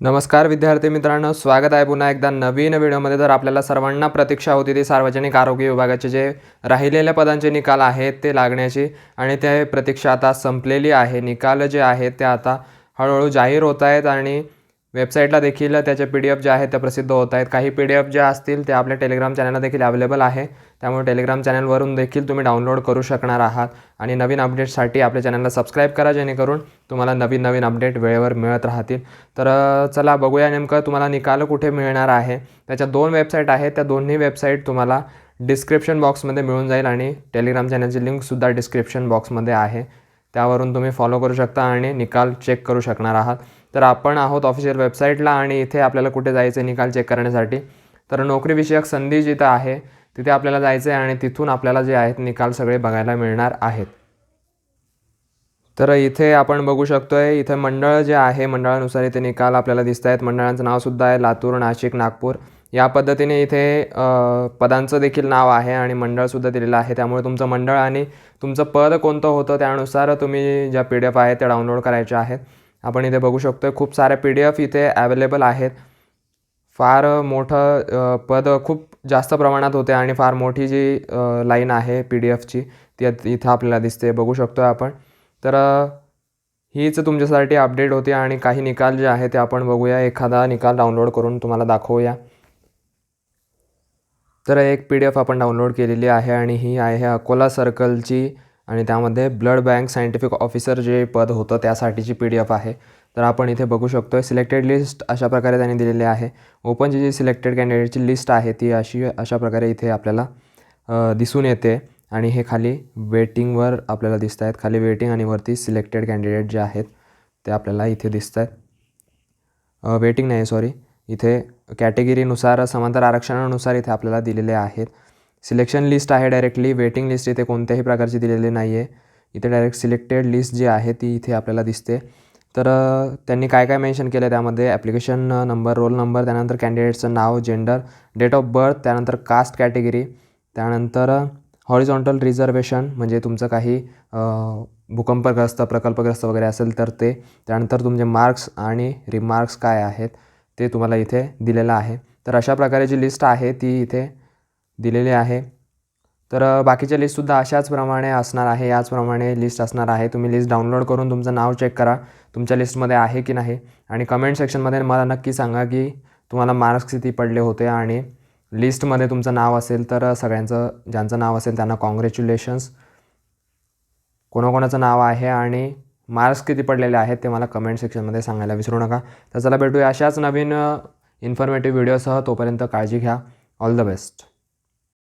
नमस्कार विद्यार्थी मित्रांनो स्वागत आहे पुन्हा एकदा नवीन व्हिडिओमध्ये. तर आपल्याला सर्वांना प्रतीक्षा होती ती सार्वजनिक आरोग्य विभागाचे जे राहिलेल्या पदांचे निकाल आहेत ते लागण्याची आणि ते प्रतीक्षा आता संपलेली आहे. निकाल जे आहेत ते आता हळूहळू जाहीर होत आहेत आणि वेबसाईटला देखील त्याचे पी डी एफ जे आहेत त्या प्रसिद्ध होत आहेत. काही पी डी एफ जे असतील ते आपल्या टेलिग्राम चॅनलला देखील अवेलेबल आहे. त्यामुळे टेलिग्राम चॅनलवरून देखील तुम्ही डाउनलोड करू शकणार आहात. आणि नवीन अपडेट्ससाठी आपल्या चॅनलला सबस्क्राईब करा जेणेकरून तुम्हाला नवीन नवीन अपडेट वेळेवर मिळत राहतील. तर चला बघूया नेमकं तुम्हाला निकाल कुठे मिळणार आहे. त्याच्या दोन वेबसाईट आहेत. त्या दोन्ही वेबसाईट तुम्हाला डिस्क्रिप्शन बॉक्समध्ये मिळून जाईल आणि टेलिग्राम चॅनलची लिंकसुद्धा डिस्क्रिप्शन बॉक्समध्ये आहे. त्यावरून तुम्ही फॉलो करू शकता आणि निकाल चेक करू शकणार आहात. तर आपण आहोत ऑफिशियल वेबसाईटला आणि इथे आपल्याला कुठे जायचं निकाल चेक करण्यासाठी. तर नोकरीविषयक संधी जिथं आहे तिथे आपल्याला जायचं आहे आणि तिथून आपल्याला जे आहेत निकाल सगळे बघायला मिळणार आहेत. तर इथे आपण बघू शकतो आहे इथे मंडळ जे आहे मंडळानुसार इथे निकाल आपल्याला दिसत आहेत मंडळांचं नावसुद्धा आहे लातूर नाशिक नागपूर. या पद्धतीने इथे पदांचं देखील नाव आहे आणि मंडळसुद्धा दिलेलं आहे. त्यामुळे तुमचं मंडळ आणि तुमचं पद कोणतं होतं त्यानुसार तुम्ही ज्या पी डी एफ आहे त्या डाउनलोड करायच्या आहेत. आपण इथे बघू शकतो आहे खूप साऱ्या पी डी एफ इथे ॲवेलेबल आहेत. फार मोठं पद खूप जास्त प्रमाणात होते आणि फार मोठी जी लाईन आहे पी डी एफची ती इथं आपल्याला दिसते. बघू शकतो आहे आपण. तर हीच तुमच्यासाठी अपडेट होती आणि काही निकाल जे आहे ते आपण बघूया. एखादा निकाल डाउनलोड करून तुम्हाला दाखवूया. तर एक पी डी एफ आपण डाउनलोड केलेली आहे आणि ही आहे अकोला सर्कलची आणि त्यामध्ये ब्लड बँक सायंटिफिक ऑफिसर जे पद होतं त्यासाठीची पी डी एफ आहे. तर आपण इथे बघू शकतो आहे सिलेक्टेड लिस्ट अशा प्रकारे त्यांनी दिलेली आहे. ओपन जी सिलेक्टेड कॅन्डिडेटची लिस्ट आहे ती अशी अशा प्रकारे इथे आपल्याला दिसून येते. आणि हे खाली वेटिंगवर आपल्याला दिसत आहेत खाली वेटिंग आणि वरती सिलेक्टेड कॅन्डिडेट जे आहेत ते आपल्याला इथे दिसत आहेत वेटिंग नाही सॉरी. इथे कॅटेगरीनुसार समांतर आरक्षणानुसार इथे आपल्याला दिलेले आहेत. सिलेक्शन लिस्ट आहे डायरेक्टली वेटिंग लिस्ट इथे कोणत्याही प्रकारची दिलेली नाही आहे इथे डायरेक्ट सिलेक्टेड लिस्ट जी आहे ती इथे आपल्याला दिसते. तर त्यांनी काय काय मेन्शन केलं त्यामध्ये? ॲप्लिकेशन नंबर रोल नंबर त्यानंतर कॅन्डिडेटचं नाव जेंडर डेट ऑफ बर्थ त्यानंतर कास्ट कॅटेगरी त्यानंतर हॉरिझॉन्टल रिझर्वेशन म्हणजे तुमचं काही भूकंपग्रस्त प्रकल्पग्रस्त वगैरे असेल तर ते त्यानंतर तुमचे मार्क्स आणि रिमार्क्स काय आहेत ते तुम्हाला इथे दिलेलं आहे. तर अशा प्रकारे जी लिस्ट आहे ती इथे दिलेले आहे. तर बाकीच्या लिस्टसुद्धा अशाच प्रमाणे असणार आहे याचप्रमाणे लिस्ट असणार आहे. तुम्ही लिस्ट डाउनलोड करून तुमचं नाव चेक करा तुमच्या लिस्टमध्ये आहे की नाही. आणि कमेंट सेक्शनमध्ये मला नक्की सांगा की तुम्हाला मार्क्स किती पडले होते आणि लिस्टमध्ये तुमचं नाव असेल तर सगळ्यांचं ज्यांचं नाव असेल त्यांना कॉंग्रॅच्युलेशन्स कोणाकोणाचं नाव आहे आणि मार्क्स किती पडलेले आहेत ते मला कमेंट सेक्शनमध्ये सांगायला विसरू नका. तर चला भेटूया अशाच नवीन इन्फॉर्मेटिव्ह व्हिडिओसह तोपर्यंत काळजी घ्या. All the best